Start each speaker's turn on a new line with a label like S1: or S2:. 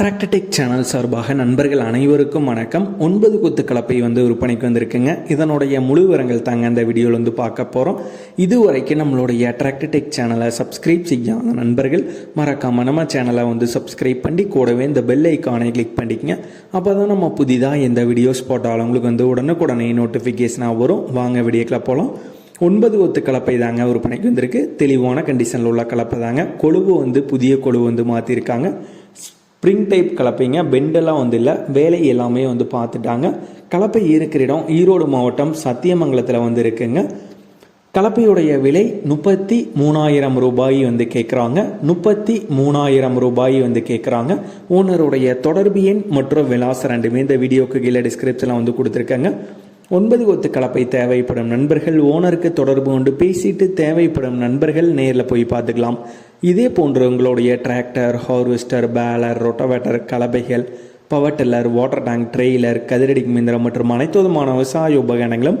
S1: டிராக்டடெக் channel சார்பாக நண்பர்கள் அனைவருக்கும் வணக்கம். ஒன்பது கொத்து கலப்பை வந்து விற்பனைக்கு வந்திருக்குங்க. இதனுடைய முழு விவரங்கள் தாங்க அந்த வீடியோவில் வந்து பார்க்க போகிறோம் இதுவரைக்கும் நம்மளுடைய டிராக்டடெக் சேனலை சப்ஸ்கிரைப் செய்யாத நண்பர்கள் மறக்காம நம்ம சேனலை வந்து சப்ஸ்கிரைப் பண்ணி கூடவே இந்த பெல் ஐக்கானை கிளிக் பண்ணிக்கங்க. அப்போ தான் நம்ம புதிதாக எந்த வீடியோஸ் போட்டாலும் உங்களுக்கு வந்து உடனுக்குடனே நோட்டிஃபிகேஷனாக வரும். வாங்க வீடியோக்கில் போகலாம் ஒன்பது ஒத்து கலப்பை தாங்க விற்பனைக்கு வந்திருக்கு. தெளிவான கண்டிஷனில் உள்ள கலப்பை தாங்க. கொழுவு வந்து புதிய கொழுவு வந்து மாற்றிருக்காங்க ஸ்ப்ரிங் டைப் கலப்பைங்க. பெண்டெல்லாம் வந்து இல்லை. வேலை எல்லாமே வந்து பார்த்துட்டாங்க. கலப்பை இருக்கிற இடம் ஈரோடு மாவட்டம் சத்தியமங்கலத்தில் வந்து இருக்குங்க. கலப்பையுடைய விலை முப்பத்தி மூணாயிரம் ரூபாய் வந்து கேட்குறாங்க முப்பத்தி மூணாயிரம் ரூபாய் வந்து கேட்குறாங்க ஓனருடைய தொடர்பு எண் மற்றும் விலாசம் ரெண்டுமே இந்த வீடியோக்கு கீழே டிஸ்கிரிப்ஷனில் வந்து கொடுத்துருக்காங்க. ஒன்பது கொத்து கலப்பை தேவைப்படும் நண்பர்கள் ஓனருக்கு தொடர்பு கொண்டு பேசிட்டு தேவைப்படும் நண்பர்கள் நேரில் போய் பார்த்துக்கலாம். இதே போன்று உங்களுடைய tractor harvester baler rotavator கலப்பைகள் power tiller water tank trailer கதிரடி மிந்திரம் மற்றும் அனைத்து விதமான விவசாய உபகரணங்களும்